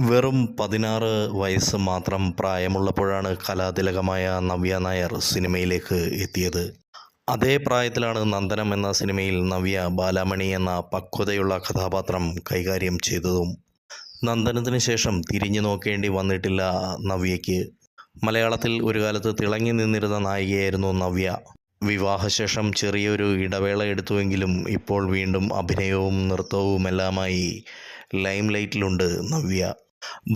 വെറും പതിനാറ് വയസ്സ് മാത്രം പ്രായമുള്ളപ്പോഴാണ് കലാതിലകമായ നവ്യ നായർ സിനിമയിലേക്ക് എത്തിയത്. അതേ പ്രായത്തിലാണ് നന്ദനം എന്ന സിനിമയിൽ നവ്യ ബാലാമണി എന്ന പക്വതയുള്ള കഥാപാത്രം കൈകാര്യം ചെയ്തതും. നന്ദനത്തിന് ശേഷം തിരിഞ്ഞു നോക്കേണ്ടി വന്നിട്ടില്ല നവ്യയ്ക്ക്. മലയാളത്തിൽ ഒരു കാലത്ത് തിളങ്ങി നിന്നിരുന്ന നായികയായിരുന്നു നവ്യ. വിവാഹശേഷം ചെറിയൊരു ഇടവേള എടുത്തുവെങ്കിലും ഇപ്പോൾ വീണ്ടും അഭിനയവും നൃത്തവുമെല്ലാമായി ലൈം ലൈറ്റിലുണ്ട് നവ്യ.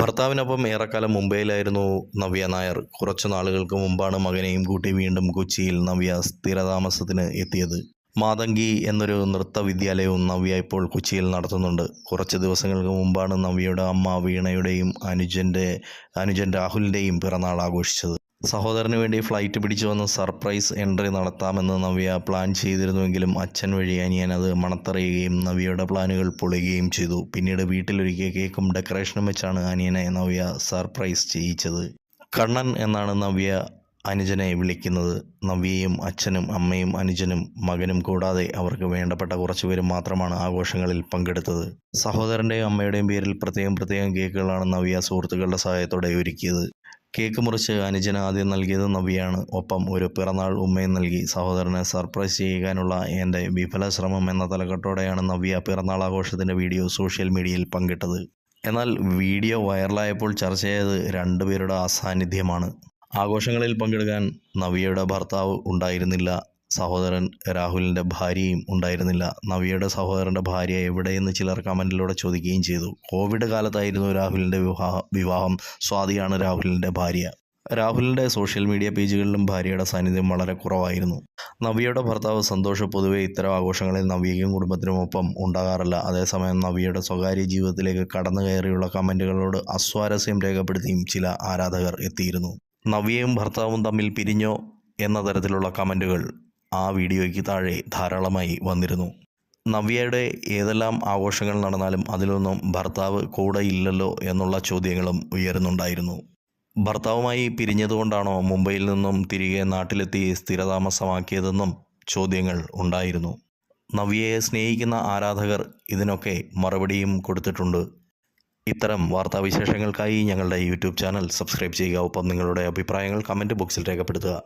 ഭർത്താവിനൊപ്പം ഏറെക്കാലം മുംബൈയിലായിരുന്നു നവ്യ നായർ. കുറച്ചു നാളുകൾക്ക് മുമ്പാണ് മകനെയും കൂട്ടി വീണ്ടും കൊച്ചിയിൽ നവ്യ സ്ഥിരതാമസത്തിന് എത്തിയത്. മാതങ്കി എന്നൊരു നൃത്ത വിദ്യാലയവും നവ്യ ഇപ്പോൾ കൊച്ചിയിൽ നടത്തുന്നുണ്ട്. കുറച്ച് ദിവസങ്ങൾക്ക് മുമ്പാണ് നവ്യയുടെ അമ്മ വീണയുടെയും അനുജന്റെ അനുജൻ രാഹുലിന്റെയും പിറന്നാൾ ആഘോഷിച്ചത്. സഹോദരന് വേണ്ടി ഫ്ലൈറ്റ് പിടിച്ചു വന്ന് സർപ്രൈസ് എൻട്രി നടത്താമെന്ന് നവ്യ പ്ലാൻ ചെയ്തിരുന്നുവെങ്കിലും അച്ഛൻ വഴി അനിയൻ അത് മണത്തറിയുകയും നവ്യയുടെ പ്ലാനുകൾ പൊളിയുകയും ചെയ്തു. പിന്നീട് വീട്ടിലൊരുക്കിയ കേക്കും ഡെക്കറേഷനും വെച്ചാണ് അനിയനെ നവ്യ സർപ്രൈസ് ചെയ്യിച്ചത്. കണ്ണൻ എന്നാണ് നവ്യ അനുജനെ വിളിക്കുന്നത്. നവ്യയും അച്ഛനും അമ്മയും അനുജനും മകനും കൂടാതെ അവർക്ക് വേണ്ടപ്പെട്ട കുറച്ചുപേരും മാത്രമാണ് ആഘോഷങ്ങളിൽ പങ്കെടുത്തത്. സഹോദരന്റെയും അമ്മയുടെയും പേരിൽ പ്രത്യേകം പ്രത്യേകം കേക്കുകളാണ് നവ്യ സുഹൃത്തുക്കളുടെ സഹായത്തോടെ ഒരുക്കിയത്. കേക്ക് മുറിച്ച് അനുജന് ആദ്യം നൽകിയത് നബിയാണ് ഒപ്പം ഒരു പിറന്നാൾ ഉമ്മയും നൽകി. സഹോദരനെ സർപ്രൈസ് ചെയ്യാനുള്ള എന്റെ വിഫല ശ്രമം എന്ന തലക്കെട്ടോടെയാണ് നവ്യ പിറന്നാൾ ആഘോഷത്തിന്റെ വീഡിയോ സോഷ്യൽ മീഡിയയിൽ പങ്കിട്ടത്. എന്നാൽ വീഡിയോ വൈറലായപ്പോൾ ചർച്ച ചെയ്തത് രണ്ടുപേരുടെ അസാന്നിധ്യമാണ്. ആഘോഷങ്ങളിൽ പങ്കെടുക്കാൻ നവ്യയുടെ ഭർത്താവ് ഉണ്ടായിരുന്നില്ല. സഹോദരൻ രാഹുലിന്റെ ഭാര്യയും ഉണ്ടായിരുന്നില്ല. നവ്യയുടെ സഹോദരന്റെ ഭാര്യ എവിടെയെന്ന് ചിലർ കമന്റിലൂടെ ചോദിക്കുകയും ചെയ്തു. കോവിഡ് കാലത്തായിരുന്നു രാഹുലിന്റെ വിവാഹ വിവാഹം. സ്വാതിയാണ് രാഹുലിന്റെ ഭാര്യ. രാഹുലിന്റെ സോഷ്യൽ മീഡിയ പേജുകളിലും ഭാര്യയുടെ സാന്നിധ്യം വളരെ കുറവായിരുന്നു. നവ്യയുടെ ഭർത്താവ് സന്തോഷ് പൊതുവെ ഇത്തരം ആഘോഷങ്ങളിൽ നവ്യയ്ക്കും കുടുംബത്തിനുമൊപ്പം ഉണ്ടാകാറില്ല. അതേസമയം നവ്യയുടെ സ്വകാര്യ ജീവിതത്തിലേക്ക് കടന്നു കയറിയുള്ള കമന്റുകളോട് അസ്വാരസ്യം രേഖപ്പെടുത്തിയും ചില ആരാധകർ എത്തിയിരുന്നു. നവ്യയും ഭർത്താവും തമ്മിൽ പിരിഞ്ഞോ എന്ന തരത്തിലുള്ള കമന്റുകൾ ആ വീഡിയോയ്ക്ക് താഴെ ധാരാളമായി വന്നിരുന്നു. നവ്യയുടെ ഏതെല്ലാം ആഘോഷങ്ങൾ നടന്നാലും അതിലൊന്നും ഭർത്താവ് കൂടെ ഇല്ലല്ലോ എന്നുള്ള ചോദ്യങ്ങളും ഉയരുന്നുണ്ടായിരുന്നു. ഭർത്താവുമായി പിരിഞ്ഞതുകൊണ്ടാണോ മുംബൈയിൽ നിന്നും തിരികെ നാട്ടിലെത്തി സ്ഥിരതാമസമാക്കിയതെന്നും ചോദ്യങ്ങൾ ഉണ്ടായിരുന്നു. നവ്യയെ സ്നേഹിക്കുന്ന ആരാധകർ ഇതിനൊക്കെ മറുപടിയും കൊടുത്തിട്ടുണ്ട്. ഇത്തരം വാർത്താവിശേഷങ്ങൾക്കായി ഞങ്ങളുടെ യൂട്യൂബ് ചാനൽ സബ്സ്ക്രൈബ് ചെയ്യുക. ഒപ്പം നിങ്ങളുടെ അഭിപ്രായങ്ങൾ കമന്റ് ബോക്സിൽ രേഖപ്പെടുത്തുക.